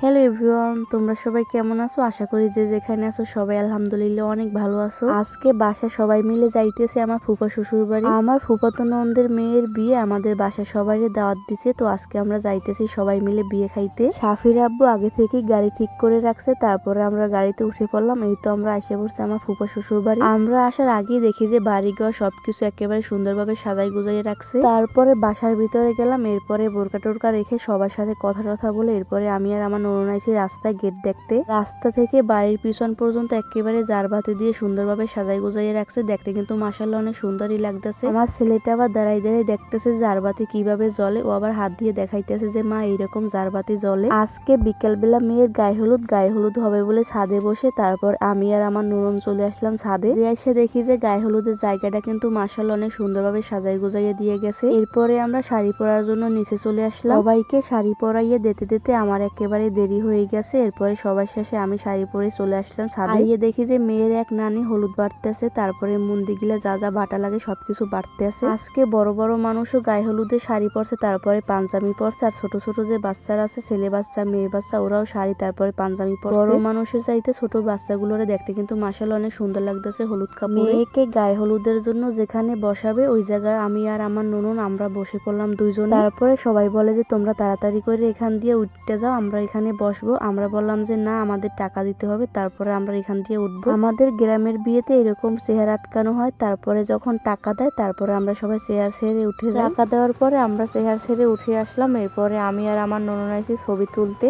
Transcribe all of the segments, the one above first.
Hello everyone তোমরা সবাই কেমন আছো? আশা করি যে যেখানে আছো সবাই আলহামদুলিল্লাহ অনেক ভালো আছো। আজকে বাসা সবাই মিলে যাইতেছে আমার ফুপা শ্বশুর বাড়ি। আমার ফুপাতো নন্দের মেয়ের বিয়ে আমাদের বাসা সবাই দাওয়াত দিছে, তো আজকে আমরা যাইতেছি সবাই মিলে বিয়ে খাইতে। সাফির আব্বু আগে থেকেই গাড়ি ঠিক করে রাখছে, তারপরে আমরা গাড়িতে উঠে পড়লাম, এই তো আমরা এসে পড়ছি আমার ফুপা শ্বশুর বাড়ি। আমরা আসার আগেই দেখি যে বাড়ি ঘর সবকিছু একেবারে সুন্দরভাবে সাজাই গুজাই রাখছে। তারপরে বাসার ভিতরে গেলাম, এরপরে বোরকা টোরকা রেখে সবার সাথে কথা টথা বলে এরপরে আমি আর আমার আইছি রাস্তায় গেট দেখতে। রাস্তা থেকে বাড়ির পিছন পর্যন্ত একেবারে জারবাতি দিয়ে সুন্দরভাবে সাজাই গুজাই রাখছে। দেখতে কিন্তু মাসাল্লাহ অনেক সুন্দরই লাগতেছে। আমার ছেলেটা আবার দাঁড়াই দাঁড়াই দেখতেছে জারবাতি কীভাবে জ্বলে। ও আবার হাত দিয়ে দেখাইতেছে যে, মা, এইরকম জারবাতি জ্বলে। আজকে বিকেল বেলা মেয়ের গায়ে হলুদ গায়ে হলুদ হবে বলে ছাদে বসে তারপর আমি আর আমার নুরন চলে আসলাম ছাদে। এসে দেখি যে, গায়ে হলুদের জায়গাটা কিন্তু মাসাল অনেক সুন্দরভাবে সাজাই গুজাইয়ে দিয়ে গেছে। এরপরে আমরা শাড়ি পরার জন্য নিচে চলে আসলাম। সবাইকে শাড়ি পরাইয়ে দিতে দিতে আমার একেবারে দেরি হয়ে গেছে এরপরে সবার শেষে আমি শাড়ি পরে চলে আসলাম ছাদে। গিয়ে দেখি যে মেয়ের এক নানি হলুদ বাড়তেছে তারপরে মুন্দিগুলা যা যা বাটা লাগে সবকিছু বাড়তে আছে আজকে বড় বড় মানুষও গায়ে হলুদে শাড়ি পরছে তারপরে পাঞ্জাবি পরছে আর ছোট ছোট যে বাচ্চারা আছে ছেলে বাচ্চা মেয়ে বাচ্চা ওরাও শাড়ি তারপরে পাঞ্জাবি পরছে। বড় মানুষের চাইতে ছোট বাচ্চাগুলোরে দেখতে কিন্তু মাসাল অনেক সুন্দর লাগতেছে হলুদ কাপড়। মেয়েকে গায়ে হলুদের জন্য যেখানে বসাবে ওই জায়গায় আমি আর আমার ননন আমরা বসে পড়লাম দুইজন। তারপরে সবাই বলে যে তোমরা তাড়াতাড়ি করে এখান দিয়ে উঠতে যাও আমরা এখানে বসবো। আমরা বললাম যে না আমাদের টাকা দিতে হবে তারপরে আমরা এখান দিয়ে উঠবো। আমাদের গ্রামের বিয়েতে এরকম চেহারা আটকানো হয় তারপরে যখন টাকা দেয় তারপরে আমরা সবাই চেয়ার সেরে উঠে টাকা দেওয়ার পরে আমরা চেয়ার সেরে উঠে আসলাম। এরপরে আমি আর আমার ননন আইসি ছবি তুলতে।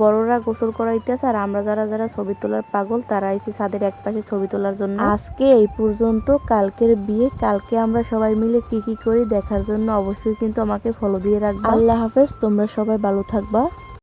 বড়রা গোসল করাইতেছে আর আমরা যারা যারা ছবি তোলার পাগল তারা এসে ছাদের এক পাশে ছবি তোলার জন্য। আজকে এই পর্যন্ত কালকের বিয়ে। কালকে আমরা সবাই মিলে কি কি করি দেখার জন্য অবশ্যই কিন্তু আমাকে ফলো দিয়ে রাখবা। আল্লাহ হাফেজ তোমরা সবাই ভালো থাকবা।